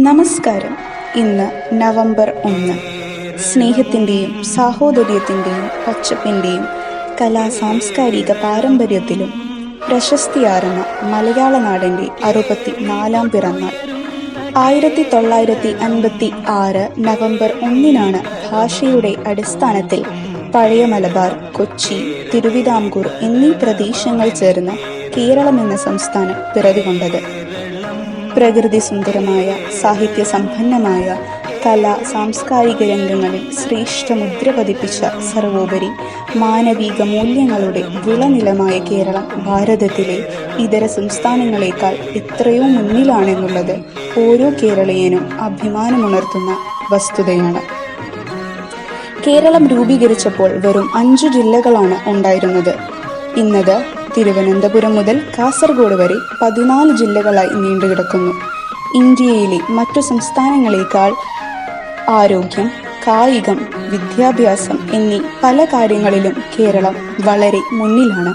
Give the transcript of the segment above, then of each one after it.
നമസ്കാരം. ഇന്ന് നവംബർ ഒന്ന്. സ്നേഹത്തിന്റെയും സാഹോദര്യത്തിന്റെയും പച്ചപ്പിന്റെയും കലാ സാംസ്കാരിക പാരമ്പര്യത്തിലും പ്രശസ്തിയാർന്ന മലയാള നാടിന്റെ അറുപത്തി നാലാം പിറന്നാൾ. ആയിരത്തി തൊള്ളായിരത്തി അൻപത്തി ആറ് നവംബർ ഒന്നിനാണ് ഭാഷയുടെ അടിസ്ഥാനത്തിൽ പഴയ മലബാർ കൊച്ചി തിരുവിതാംകൂർ എന്നീ പ്രദേശങ്ങൾ ചേർന്ന് കേരളം എന്ന സംസ്ഥാനം പിറവികൊണ്ടത്. പ്രകൃതി സുന്ദരമായ സാഹിത്യ സമ്പന്നമായ കല സാംസ്കാരിക രംഗങ്ങളിൽ ശ്രേഷ്ഠ മുദ്ര പതിപ്പിച്ച സർവോപരി മാനവിക മൂല്യങ്ങളുടെ വിളനിലമായ കേരളം ഭാരതത്തിലെ ഇതര സംസ്ഥാനങ്ങളെക്കാൾ എത്രയോ മുന്നിലാണെന്നുള്ളത് ഓരോ കേരളീയനും അഭിമാനമുണർത്തുന്ന വസ്തുതയാണ്. കേരളം രൂപീകരിച്ചപ്പോൾ വെറും അഞ്ചു ജില്ലകളാണ് ഉണ്ടായിരുന്നത്. ഇന്നത് തിരുവനന്തപുരം മുതൽ കാസർഗോഡ് വരെ പതിനാല് ജില്ലകളായി നീണ്ടുകിടക്കുന്നു. ഇന്ത്യയിലെ മറ്റു സംസ്ഥാനങ്ങളേക്കാൾ ആരോഗ്യം കായികം വിദ്യാഭ്യാസം എന്നീ പല കാര്യങ്ങളിലും കേരളം വളരെ മുന്നിലാണ്.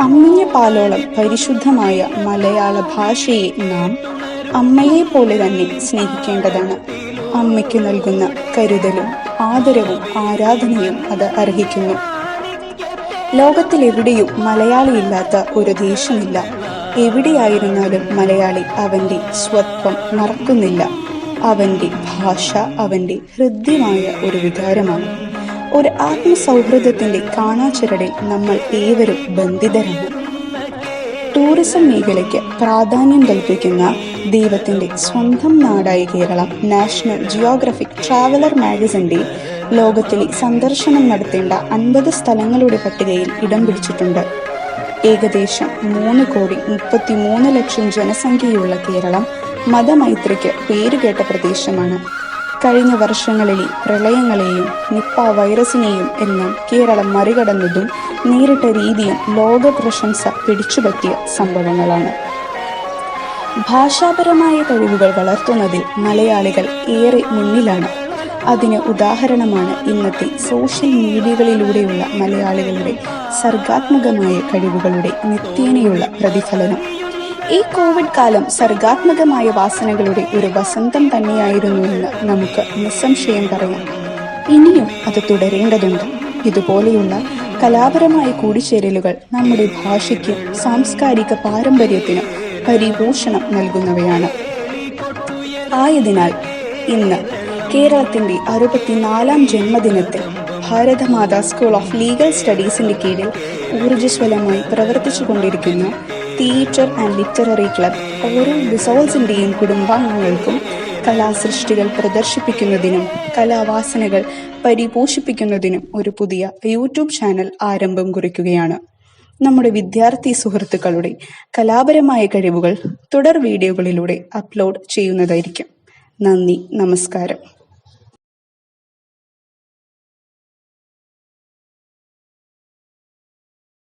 അമ്മിഞ്ഞ പാലോളം പരിശുദ്ധമായ മലയാള ഭാഷയെ നാം അമ്മയെ പോലെ തന്നെ സ്നേഹിക്കേണ്ടതാണ്. അമ്മയ്ക്ക് നൽകുന്ന കരുതലും ആദരവും ആരാധനയും അത് അർഹിക്കുന്നു. ലോകത്തിലെവിടെയും മലയാളിയില്ലാത്ത ഒരു ദേശമില്ല. എവിടെയായിരുന്നാലും മലയാളി അവന്റെ സ്വത്വം മറക്കുന്നില്ല. അവന്റെ ഭാഷ അവന്റെ ഹൃദ്യമായ ഒരു വികാരമാണ്. ഒരു ആത്മസൗഹൃദത്തിന്റെ കാണാച്ചിരടിൽ നമ്മൾ ഏവരും ബന്ധിതരാണ്. ടൂറിസം മേഖലയ്ക്ക് പ്രാധാന്യം കൽപ്പിക്കുന്ന ദൈവത്തിന്റെ സ്വന്തം നാടായ കേരളം നാഷണൽ ജിയോഗ്രഫിക് ട്രാവലർ മാഗസിന്റെ ലോകത്തിലെ സന്ദർശനം നടത്തേണ്ട അൻപത് സ്ഥലങ്ങളുടെ പട്ടികയിൽ ഇടം പിടിച്ചിട്ടുണ്ട്. ഏകദേശം മൂന്ന് കോടി മുപ്പത്തി മൂന്ന് ലക്ഷം ജനസംഖ്യയുള്ള കേരളം മതമൈത്രിക്ക് പേരുകേട്ട പ്രദേശമാണ്. കഴിഞ്ഞ വർഷങ്ങളിലെ പ്രളയങ്ങളെയും നിപ്പ വൈറസിനെയും എല്ലാം കേരളം മറികടന്നതും നേരിട്ട രീതിയും ലോക പ്രശംസ പിടിച്ചുപറ്റിയ സംഭവങ്ങളാണ്. ഭാഷാപരമായ കഴിവുകൾ വളർത്തുന്നതിൽ മലയാളികൾ ഏറെ മുന്നിലാണ്. അതിന് ഉദാഹരണമാണ് ഇന്നത്തെ സോഷ്യൽ മീഡിയകളിലൂടെയുള്ള മലയാളികളുടെ സർഗാത്മകമായ കഴിവുകളുടെ നിത്യേനയുള്ള പ്രതിഫലനം. ഈ കോവിഡ് കാലം സർഗാത്മകമായ വാസനകളുടെ ഒരു വസന്തം തന്നെയായിരുന്നുവെന്ന് നമുക്ക് നിസ്സംശയം പറയാം. ഇനിയും അത് തുടരേണ്ടതുണ്ട്. ഇതുപോലെയുള്ള കലാപരമായ കൂടിച്ചേരലുകൾ നമ്മുടെ ഭാഷയ്ക്കും സാംസ്കാരിക പാരമ്പര്യത്തിനും പരിപോഷണം നൽകുന്നവയാണ്. ആയതിനാൽ ഇന്ന് കേരളത്തിന്റെ അറുപത്തിനാലാം ജന്മദിനത്തിൽ ഭാരതമാതാ സ്കൂൾ ഓഫ് ലീഗൽ സ്റ്റഡീസിന്റെ കീഴിൽ ഊർജസ്വലമായി പ്രവർത്തിച്ചുകൊണ്ടിരിക്കുന്ന തിയേറ്റർ ആൻഡ് ലിറ്റററി ക്ലബ് ഓരോ ബിസോൾസിന്റെയും കുടുംബാംഗങ്ങൾക്കും കലാസൃഷ്ടികൾ പ്രദർശിപ്പിക്കുന്നതിനും കലാവാസനകൾ പരിപോഷിപ്പിക്കുന്നതിനും ഒരു പുതിയ യൂട്യൂബ് ചാനൽ ആരംഭം കുറിക്കുകയാണ്. നമ്മുടെ വിദ്യാർത്ഥി സുഹൃത്തുക്കളുടെ കലാപരമായ കഴിവുകൾ തുടർ വീഡിയോകളിലൂടെ അപ്ലോഡ് ചെയ്യുന്നതായിരിക്കും. നന്ദി നമസ്കാരം.